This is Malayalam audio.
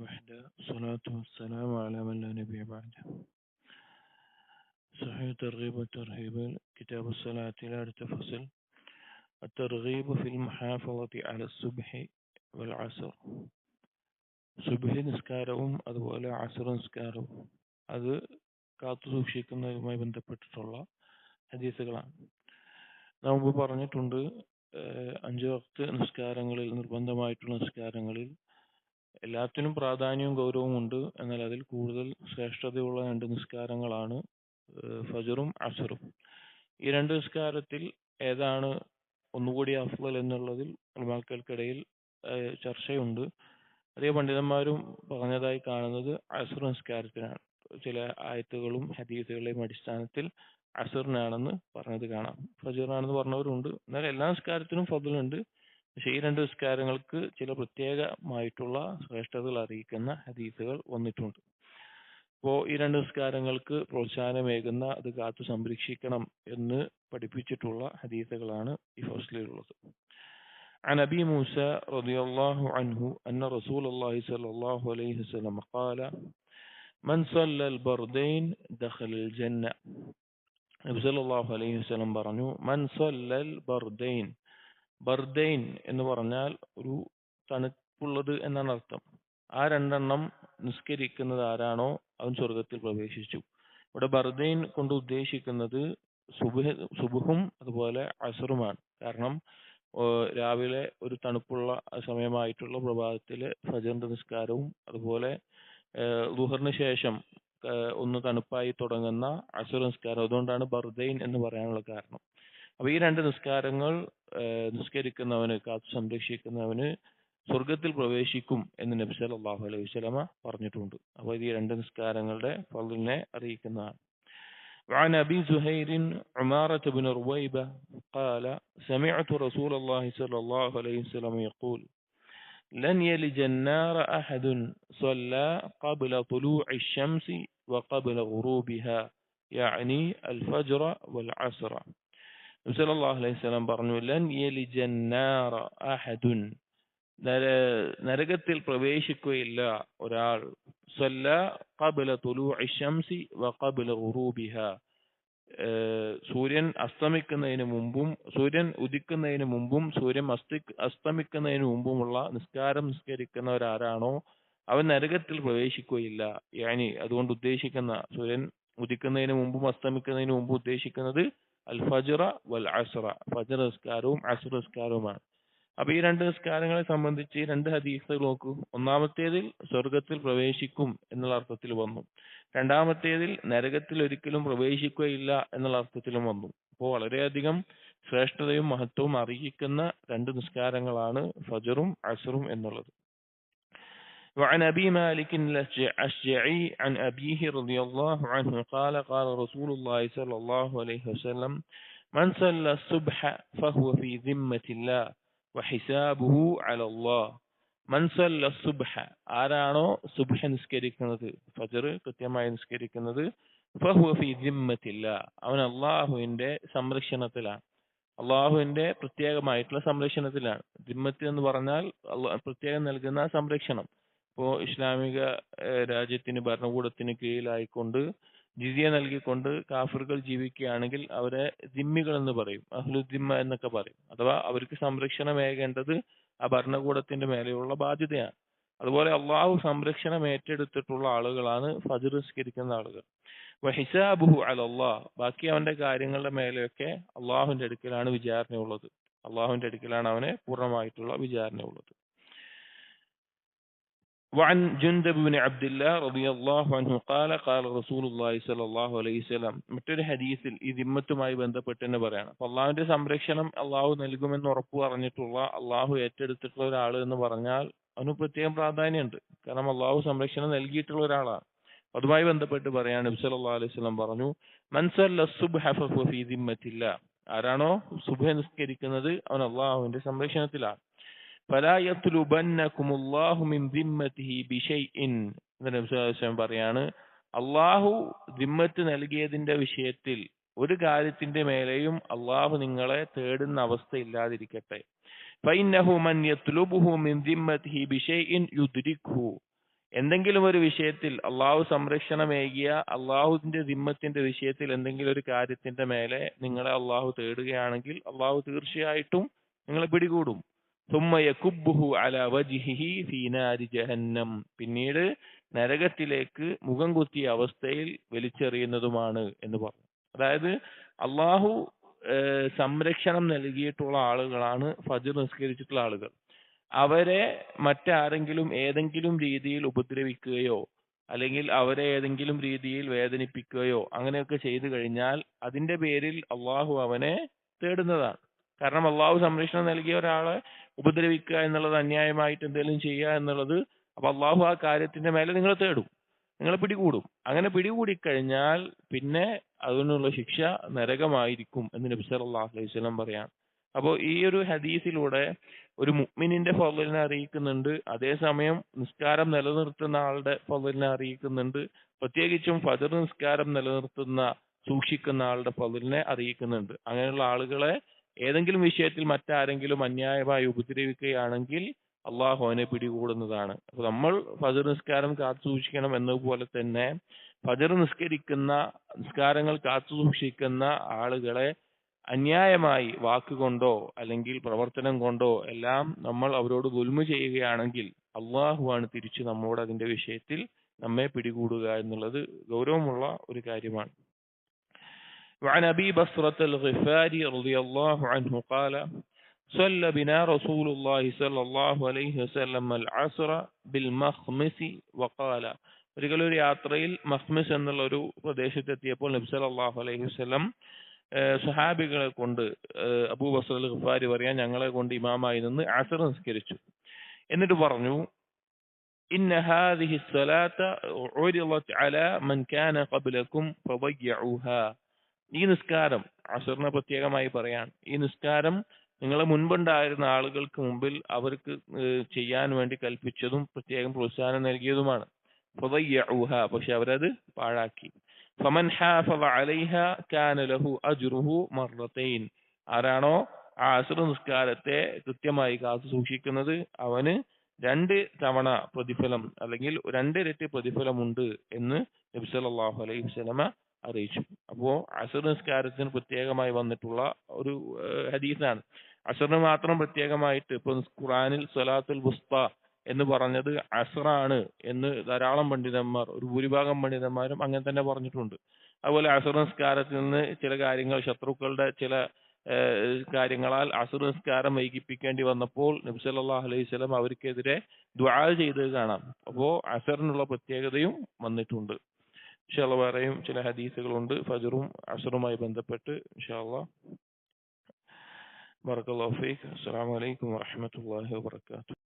وحده الصلاة والسلام على من لا نبي بعده صحيح الترغيب والترهيب كتاب الصلاة لا فصل الترغيب في المحافظة على الصبح والعصر സുബഹി നിസ്കാരവും അതുപോലെ അസർ നിസ്കാരവും അത് കാത്തു സൂക്ഷിക്കുന്നതുമായി ബന്ധപ്പെട്ടിട്ടുള്ള ഹദീസുകളാണ് നാം മുമ്പ് പറഞ്ഞിട്ടുണ്ട് ഏഹ് അഞ്ച് വക്ത് നിസ്കാരങ്ങളിൽ നിർബന്ധമായിട്ടുള്ള നിസ്കാരങ്ങളിൽ എല്ലാത്തിനും പ്രാധാന്യവും ഗൗരവവും ഉണ്ട്. എന്നാൽ അതിൽ കൂടുതൽ ശ്രേഷ്ഠതയുള്ള രണ്ട് നിസ്കാരങ്ങളാണ് ഫജറും അസറും. ഈ രണ്ട് നിസ്കാരത്തിൽ ഏതാണ് ഒന്നുകൂടി അഫ്ളൽ എന്നുള്ളതിൽ ഉലമാക്കൾക്കിടയിൽ ചർച്ചയുണ്ട്. അതേ പണ്ഡിതന്മാരും പറഞ്ഞതായി കാണുന്നത് അസർ നിസ്കാരത്തിനാണ്. ചില ആയത്തുകളും ഹദീസുകളുടെയും അടിസ്ഥാനത്തിൽ അസറിനാണെന്ന് പറഞ്ഞത് കാണാം. ഫജറാണെന്ന് പറഞ്ഞവരുണ്ട്. എന്നാൽ എല്ലാ നിസ്കാരത്തിനും ഫضലുണ്ട് പക്ഷേ ഈ രണ്ട് നിസ്കാരങ്ങൾക്ക് ചില പ്രത്യേകമായിട്ടുള്ള ശ്രേഷ്ഠതകൾ അറിയിക്കുന്ന ഹദീസുകൾ വന്നിട്ടുണ്ട് അപ്പോൾ ഈ രണ്ട് നിസ്കാരങ്ങൾക്ക് പ്രോത്സാഹനമേകുന്ന അത് കാത്തു സംരക്ഷിക്കണം എന്ന് പഠിപ്പിച്ചിട്ടുള്ള ഹദീസുകളാണ് ഈ ഫസ്ലിലുള്ളത് عن أبي موسى رضي الله عنه أن رسول الله صلى الله عليه وسلم قال من صلى البردين دخل الجنة നബി സല്ലല്ലാഹു അലൈഹി വസല്ലം പറഞ്ഞു മൻ സല്ലൽ ബർദൈൻ ബർദൈൻ എന്ന് പറഞ്ഞാൽ ഒരു തണുപ്പുള്ളത് എന്നാണ് അർത്ഥം. ആ രണ്ടെണ്ണം നിസ്കരിക്കുന്നത് ആരാണോ? അവൻ സ്വർഗത്തിൽ പ്രവേശിച്ചു. ഇവിടെ ബർദൈൻ കൊണ്ട് ഉദ്ദേശിക്കുന്നത് സുബഹ് സുബുഹും അതുപോലെ അസറുമാണ്. കാരണം രാവിലെ ഒരു തണുപ്പുള്ള സമയമായിട്ടുള്ള പ്രഭാതത്തിലെ ഫജറിന്റെ നിസ്കാരവും അതുപോലെ ഏഹ് ളുഹറിന് ശേഷം ഒന്ന് തണുപ്പായി തുടങ്ങുന്ന അസുര നിസ്കാരം അതുകൊണ്ടാണ് ബർദൈൻ എന്ന് പറയാനുള്ള കാരണം. അപ്പൊ ഈ രണ്ട് നിസ്കാരങ്ങൾ നിസ്കരിക്കുന്നവന് കാത്തു സംരക്ഷിക്കുന്നവന് സ്വർഗത്തിൽ പ്രവേശിക്കും എന്ന് നബി സല്ലല്ലാഹു അലൈഹി വസല്ലമ പറഞ്ഞിട്ടുണ്ട്. അപ്പോൾ ഈ രണ്ട് നിസ്കാരങ്ങളുടെ ഫളിനെ അറിയിക്കുന്നതാണ്. وعن أبي زهير عمارة بن رويبة قال سمعت رسول الله صلى الله عليه وسلم يقول لن يلج النار أحد صلى قبل طلوع الشمس وقبل غروبها يعني الفجر والعصر നബ്സലാഹു അലൈഹി സ്വലാം പറഞ്ഞു ലൻയലിജന്നാറ അഹദുൻ. നര നരകത്തിൽ പ്രവേശിക്കുകയില്ല ഒരാൾ. സല്ല കബല തുലു ഷംസി വ ഖബല ഗുറൂബിഹ. സൂര്യൻ അസ്തമിക്കുന്നതിന് മുമ്പും സൂര്യൻ ഉദിക്കുന്നതിന് മുമ്പും സൂര്യൻ അസ്തി അസ്തമിക്കുന്നതിന് മുമ്പുമുള്ള നിസ്കാരം നിസ്കരിക്കുന്നവരാരാണോ അവൻ നരകത്തിൽ പ്രവേശിക്കുകയില്ല. യാനി അതുകൊണ്ട് ഉദ്ദേശിക്കുന്ന സൂര്യൻ ഉദിക്കുന്നതിന് മുമ്പും അസ്തമിക്കുന്നതിന് മുമ്പും ഉദ്ദേശിക്കുന്നത് അൽ ഫജ്റ വൽ അസ്റ. ഫജർ നിസ്കാരവും അസുർ നിസ്കാരവുമാണ്. അപ്പൊ ഈ രണ്ട് നിസ്കാരങ്ങളെ സംബന്ധിച്ച് രണ്ട് ഹദീസുകൾ നോക്കൂ. ഒന്നാമത്തേതിൽ സ്വർഗത്തിൽ പ്രവേശിക്കും എന്നുള്ള അർത്ഥത്തിൽ വന്നു. രണ്ടാമത്തേതിൽ നരകത്തിൽ ഒരിക്കലും പ്രവേശിക്കുകയില്ല എന്നുള്ള അർത്ഥത്തിലും വന്നു. അപ്പോൾ വളരെയധികം ശ്രേഷ്ഠതയും മഹത്വവും അറിയിക്കുന്ന രണ്ട് നിസ്കാരങ്ങളാണ് ഫജറും അസറും എന്നുള്ളത്. وعن أبي مالك الأشجعي عن أبيه رضي الله عنه قال قال رسول الله صلى الله عليه وسلم من صلى الصبح فهو في ذمة الله وحسابه على الله മൻ സല്ല സുബ്ഹ ആരാണോ സുബ്ഹ നിസ്കരിക്കുന്നത് ഫജർ കൃത്യമായി നിസ്കരിക്കുന്നത് ഫഹുവ ഫി ദിമ്മത്തില്ല അവൻ അള്ളാഹുവിന്റെ സംരക്ഷണത്തിലാണ് അള്ളാഹുവിന്റെ പ്രത്യേകമായിട്ടുള്ള സംരക്ഷണത്തിലാണ് ദിമ്മത്ത് എന്ന് പറഞ്ഞാൽ പ്രത്യേകം നൽകുന്ന സംരക്ഷണം ഇപ്പോ ഇസ്ലാമിക രാജ്യത്തിന് ഭരണകൂടത്തിന് കീഴിലായിക്കൊണ്ട് ജിസിയ നൽകിക്കൊണ്ട് കാഫിറുകൾ ജീവിക്കുകയാണെങ്കിൽ അവരെ ദിമ്മികൾ എന്ന് പറയും അഹ്ലുദ്ദിമ്മ എന്നൊക്കെ പറയും. അഥവാ അവർക്ക് സംരക്ഷണമേകേണ്ടത് ആ ഭരണകൂടത്തിന്റെ മേലെയുള്ള ബാധ്യതയാണ്. അതുപോലെ അള്ളാഹു സംരക്ഷണം ഏറ്റെടുത്തിട്ടുള്ള ആളുകളാണ് ഫജർ നിസ്കരിക്കുന്ന ആളുകൾ ഹിസാബുഹു അലല്ലാഹ് ബാക്കി അവന്റെ കാര്യങ്ങളുടെ മേലെയൊക്കെ അള്ളാഹുവിന്റെ അടുക്കലാണ് വിചാരണയുള്ളത്. അള്ളാഹുവിന്റെ അടുക്കലാണ് അവന് പൂർണമായിട്ടുള്ള വിചാരണയുള്ളത്. وعن جندب بن عبد الله رضي الله عنه قال قال رسول الله صلى الله عليه وسلم മറ്റൊരു ഹദീസിൽ ഈ ദിമ്മത്തുമായി ബന്ധപ്പെട്ട് തന്നെ പറയാണ് അപ്പൊ അള്ളാഹുവിന്റെ സംരക്ഷണം അള്ളാഹു നൽകുമെന്ന് ഉറപ്പ് പറഞ്ഞിട്ടുള്ള അള്ളാഹു ഏറ്റെടുത്തിട്ടുള്ള ഒരാൾ എന്ന് പറഞ്ഞാൽ അവന് പ്രത്യേകം പ്രാധാന്യമുണ്ട് കാരണം അള്ളാഹു സംരക്ഷണം നൽകിയിട്ടുള്ള ഒരാളാണ് അതുമായി ബന്ധപ്പെട്ട് പറയാണ് നബി സല്ലല്ലാഹു അലൈഹി വസല്ലം പറഞ്ഞു മൻസല്ല സുബ്ഹ ഫഹുവ ഫീ ദിമ്മത്തില്ല ആരാണോ സുബ്ഹ നിസ്കരിക്കുന്നത് അവൻ അള്ളാഹുവിന്റെ സംരക്ഷണത്തിലാണ് ഫലാ അല്ലാഹു മിൻ ദിമ്മത്തിഹി ബിശൈഇൻ എന്ന് നബി സല്ലല്ലാഹു പറയാണ് അള്ളാഹു ദിമ്മത്ത് നൽകിയതിന്റെ വിഷയത്തിൽ ഒരു കാര്യത്തിന്റെ മേലെയും അള്ളാഹു നിങ്ങളെ തേടുന്ന അവസ്ഥ ഇല്ലാതിരിക്കട്ടെ. എന്തെങ്കിലും ഒരു വിഷയത്തിൽ അള്ളാഹു സംരക്ഷണമേകിയ അള്ളാഹുവിന്റെ ദിമ്മത്തിന്റെ വിഷയത്തിൽ എന്തെങ്കിലും ഒരു കാര്യത്തിന്റെ മേലെ നിങ്ങളെ അള്ളാഹു തേടുകയാണെങ്കിൽ അള്ളാഹു തീർച്ചയായിട്ടും നിങ്ങളെ പിടികൂടും. വജിഹിഹി ജഹന്നം പിന്നീട് നരകത്തിലേക്ക് മുഖം കുത്തിയ അവസ്ഥയിൽ വലിച്ചെറിയുന്നതുമാണ് എന്ന് പറഞ്ഞു. അതായത് അള്ളാഹു സംരക്ഷണം നൽകിയിട്ടുള്ള ആളുകളാണ് ഫജർ നിസ്കരിച്ചിട്ടുള്ള ആളുകൾ. അവരെ മറ്റാരെങ്കിലും ഏതെങ്കിലും രീതിയിൽ ഉപദ്രവിക്കുകയോ അല്ലെങ്കിൽ അവരെ ഏതെങ്കിലും രീതിയിൽ വേദനിപ്പിക്കുകയോ അങ്ങനെയൊക്കെ ചെയ്തു കഴിഞ്ഞാൽ അതിന്റെ പേരിൽ അള്ളാഹു അവനെ തേടുന്നതാണ്. കാരണം അള്ളാഹു സംരക്ഷണം നൽകിയ ഒരാളെ ഉപദ്രവിക്കുക എന്നുള്ളത് അന്യായമായിട്ട് എന്തെങ്കിലും ചെയ്യുക എന്നുള്ളത് അപ്പൊ അള്ളാഹു ആ കാര്യത്തിന്റെ മേലെ നിങ്ങളെ തേടും. നിങ്ങളെ പിടികൂടും. അങ്ങനെ പിടികൂടിക്കഴിഞ്ഞാൽ പിന്നെ അതിനുള്ള ശിക്ഷ നരകമായിരിക്കും എന്ന് നബി സല്ലല്ലാഹു അലൈഹി സ്വലം പറയാം. അപ്പോൾ ഈ ഒരു ഹദീസിലൂടെ ഒരു മുഅ്മിനിന്റെ ഫضലിനെ അറിയിക്കുന്നുണ്ട്. അതേസമയം നിസ്കാരം നിലനിർത്തുന്ന ആളുടെ ഫضലിനെ അറിയിക്കുന്നുണ്ട്. പ്രത്യേകിച്ചും ഫജർ നിസ്കാരം നിലനിർത്തുന്ന സൂക്ഷിക്കുന്ന ആളുടെ ഫضലിനെ അറിയിക്കുന്നുണ്ട്. അങ്ങനെയുള്ള ആളുകളെ ഏതെങ്കിലും വിഷയത്തിൽ മറ്റാരെങ്കിലും അന്യായമായി ഉപദ്രവിക്കുകയാണെങ്കിൽ അള്ളാഹു അവനെ പിടികൂടുന്നതാണ്. അപ്പൊ നമ്മൾ ഫജർ നിസ്കാരം കാത്തു സൂക്ഷിക്കണം എന്നതുപോലെ തന്നെ ഫജർ നിസ്കരിക്കുന്ന നിസ്കാരങ്ങൾ കാത്തു സൂക്ഷിക്കുന്ന ആളുകളെ അന്യായമായി വാക്കുകൊണ്ടോ അല്ലെങ്കിൽ പ്രവർത്തനം കൊണ്ടോ എല്ലാം നമ്മൾ അവരോട് ഗുൽമ ചെയ്യുകയാണെങ്കിൽ അള്ളാഹുവാണ് തിരിച്ചു നമ്മോട് അതിന്റെ വിഷയത്തിൽ നമ്മെ പിടികൂടുക എന്നുള്ളത് ഗൗരവമുള്ള ഒരു കാര്യമാണ്. وعن أبي بصرة الغفاري رضي الله عنه قال صلى بنا رسول الله صلى الله عليه وسلم العصر بالمخمس وقال ഒരിക്കൽ ഒരു യാത്രയിൽ മഖ്മിസ് എന്നുള്ള ഒരു പ്രദേശത്തെത്തിയപ്പോൾ നബി സല്ലല്ലാഹു അലൈഹി വസല്ലം ഏഹ് സഹാബികളെ കൊണ്ട് ഏഹ് അബൂ ബസർ അൽ ഖഫാരി പറയാൻ ഞങ്ങളെ കൊണ്ട് ഇമാമായി നിന്ന് അസർ നിസ്കരിച്ചു എന്നിട്ട് പറഞ്ഞു ഇന്ന ഹാദിഹി الصلاة عرضت على من كان قبلكم فضيعوها ഈ നിസ്കാരം അസുറിനെ പ്രത്യേകമായി പറയാൻ ഈ നിസ്കാരം നിങ്ങളെ മുൻപുണ്ടായിരുന്ന ആളുകൾക്ക് മുമ്പിൽ അവർക്ക് ചെയ്യാൻ വേണ്ടി കൽപ്പിച്ചതും പ്രത്യേകം പ്രോത്സാഹനം നൽകിയതുമാണ്. പക്ഷെ അവരത് പാഴാക്കി. ആരാണോ ആ അസുര നിസ്കാരത്തെ കൃത്യമായി കാത്തു സൂക്ഷിക്കുന്നത് അവന് രണ്ട് തവണ പ്രതിഫലം അല്ലെങ്കിൽ രണ്ടിരട്ടി പ്രതിഫലമുണ്ട് എന്ന് നബി സല്ലല്ലാഹു അലൈഹി വസ്ലമ അറിയിച്ചു. അപ്പോ അസർ നിസ്കാരത്തിന് പ്രത്യേകമായി വന്നിട്ടുള്ള ഒരു ഹദീസാണ്. അസറിന് മാത്രം പ്രത്യേകമായിട്ട് ഇപ്പൊ ഖുറാനിൽ സ്വലാത്തുൽ വുസ്ത എന്ന് പറഞ്ഞത് അസറാണ് എന്ന് ധാരാളം പണ്ഡിതന്മാർ ഒരു ഭൂരിഭാഗം പണ്ഡിതന്മാരും അങ്ങനെ തന്നെ പറഞ്ഞിട്ടുണ്ട്. അതുപോലെ അസർ നിസ്കാരത്തിൽ നിന്ന് ചില കാര്യങ്ങൾ ശത്രുക്കളുടെ ചില കാര്യങ്ങളാൽ അസുർ നിസ്കാരം വൈകിപ്പിക്കേണ്ടി വന്നപ്പോൾ നബി സല്ലല്ലാഹു അലൈഹി സ്വലം അവർക്കെതിരെ ദുആ ചെയ്തത് കാണാം. അപ്പോ അസറിനുള്ള പ്രത്യേകതയും വന്നിട്ടുണ്ട്. ഇൻഷാല്ല വേറെയും ചില ഹദീസുകളുണ്ട്. ഫജറും അസറുമായി ബന്ധപ്പെട്ട് ഇൻഷാല്ല ബറക്കല്ലാഹു ഫീക്ക്. അസ്സലാമു അലൈക്കും വറഹ്മത്തുള്ളാഹി വബറകാതുഹു.